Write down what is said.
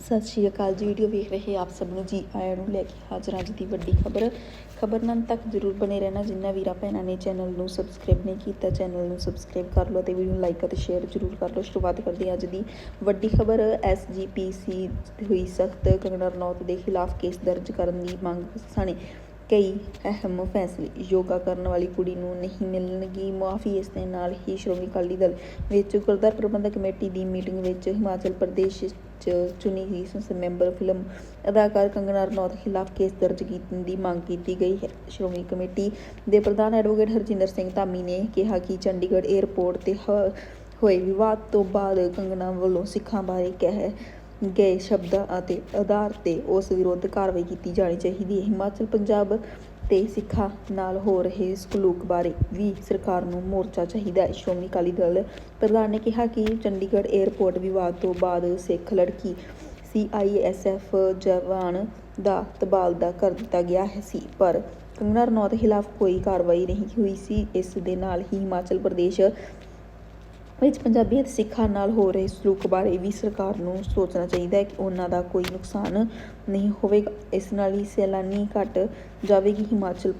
ਸਤਿ ਸ਼੍ਰੀ ਅਕਾਲ ਜੀ ਵੀਡੀਓ ਵੇਖ ਰਹੇ ਆਪ ਸਭ ਨੂੰ ਜੀ, ਆਇਆਂ ਨੂੰ ਲੈ ਕੇ ਹਾਜ਼ਰ ਅੱਜ ਦੀ ਵੱਡੀ ਖਬਰ। ਖਬਰ ਨਾਲ ਤੱਕ ਜਰੂਰ ਬਣੇ ਰਹਿਣਾ, ਜਿੰਨਾ ਵੀਰਾ ਭੈਣਾਂ ਨੇ ਚੈਨਲ ਨੂੰ ਸਬਸਕ੍ਰਾਈਬ ਨਹੀਂ ਕੀਤਾ ਚੈਨਲ ਨੂੰ ਸਬਸਕ੍ਰਾਈਬ ਕਰ ਲਓ ਤੇ ਵੀਡੀਓ ਨੂੰ ਲਾਈਕ ਅਤੇ ਸ਼ੇਅਰ ਜਰੂਰ ਕਰ ਲਓ। ਸ਼ੁਰੂਆਤ ਕਰਦੇ ਹਾਂ ਅੱਜ ਦੀ ਵੱਡੀ ਖਬਰ ਐਸਜੀਪੀਸੀ ਹੋਈ ਸਖਤ ਕੰਗਨਾ ਰਣੌਤ ਦੇ ਖਿਲਾਫ ਕੇਸ ਦਰਜ ਕਰਨ ਦੀ ਮੰਗ ਸਣੇ ਕਈ ਅਹਿਮ ਫੈਸਲੇ ਯੋਗਾ ਕਰਨ ਵਾਲੀ ਕੁੜੀ ਨੂੰ ਨਹੀਂ ਮਿਲਣਗੀ। ਮੁਆਫੀ ਇਸ ਦੇ ਨਾਲ ਹੀ ਸ਼੍ਰੋਮਣੀ ਅਕਾਲੀ ਦਲ ਵਿੱਚ ਗੁਰਦੁਆਰਾ ਪ੍ਰਬੰਧਕ ਕਮੇਟੀ ਦੀ ਮੀਟਿੰਗ ਵਿੱਚ ਹਿਮਾਚਲ ਪ੍ਰਦੇਸ਼ 'ਚ ਚੁਣੀ ਗਈ। ਸੰਸਦ ਮੈਂਬਰ ਫਿਲਮ ਅਦਾਕਾਰ ਕੰਗਨਾ ਰਣੌਤ ਖਿਲਾਫ ਕੇਸ ਦਰਜ ਕਰਨ ਦੀ ਮੰਗ ਕੀਤੀ ਗਈ ਹੈ। ਸ਼੍ਰੋਮਣੀ ਕਮੇਟੀ ਦੇ ਪ੍ਰਧਾਨ ਐਡਵੋਕੇਟ ਹਰਜਿੰਦਰ ਸਿੰਘ ਧਾਮੀ ਨੇ ਕਿਹਾ ਕਿ ਚੰਡੀਗੜ੍ਹ 에ਅਰਪੋਰਟ ਤੇ ਹ- ਹੋਏ ਵਿਵਾਦ ਤੋਂ ਬਾਅਦ ਕੰਗਨਾ ਵੱਲੋਂ ਸਿੱਖਾਂ ਬਾਰੇ ਕਹਿ ਗਏ ਸ਼ਬਦਾਂ ਅਤੇ ਆਧਾਰ ਤੇ ਉਸ ਵਿਰੁੱਧ ਕਾਰਵਾਈ ਕੀਤੀ ਜਾਣੀ ਚਾਹੀਦੀ। ਹੈ ਹਿਮਾਚਲ ਪੰਜਾਬ ਤੇ ਸਿੱਖਾਂ ਨਾਲ ਹੋ ਰਹੇ ਸਲੂਕ ਬਾਰੇ ਵੀ ਸਰਕਾਰ ਨੂੰ ਮੋਰਚਾ ਚਾਹੀਦਾ ਹੈ। ਸ਼੍ਰੋਮਣੀ ਅਕਾਲੀ ਦਲ ਪ੍ਰਧਾਨ ਨੇ ਕਿਹਾ ਕਿ ਚੰਡੀਗੜ੍ਹ 에ਅਰਪੋਰਟ ਵਿਵਾਦ ਤੋਂ ਬਾਅਦ ਸਿੱਖ ਲੜਕੀ ਸੀਆਈਐਸਐਫ ਜਵਾਨ ਦਾ ਤਬਾਦਲਾ ਕਰ ਦਿੱਤਾ ਗਿਆ ਹੈ ਸੀ, ਪਰ ਕੰਗਨਾ ਰਣੌਤ ਖਿਲਾਫ ਕੋਈ ਕਾਰਵਾਈ ਨਹੀਂ ਹੋਈ ਸੀ। ਇਸ ਦੇ ਨਾਲ ਹੀ ਹਿਮਾਚਲ ਪ੍ਰਦੇਸ਼ ਵਿੱਚ ਪੰਜਾਬੀ ਅਤੇ ਸਿੱਖਾਂ ਨਾਲ ਹੋ ਰਹੇ ਸਲੂਕ ਬਾਰੇ ਵੀ ਸਰਕਾਰ ਨੂੰ ਸੋਚਣਾ ਚਾਹੀਦਾ ਹੈ ਕਿ ਉਹਨਾਂ ਦਾ ਕੋਈ ਨੁਕਸਾਨ ਨਹੀਂ ਹੋਵੇਗਾ। ਇਸ ਨਾਲ ਹੀ ਸੈਲਾਨੀ ਘੱਟ ਜਾਵੇਗੀ, ਹਿਮਾਚਲ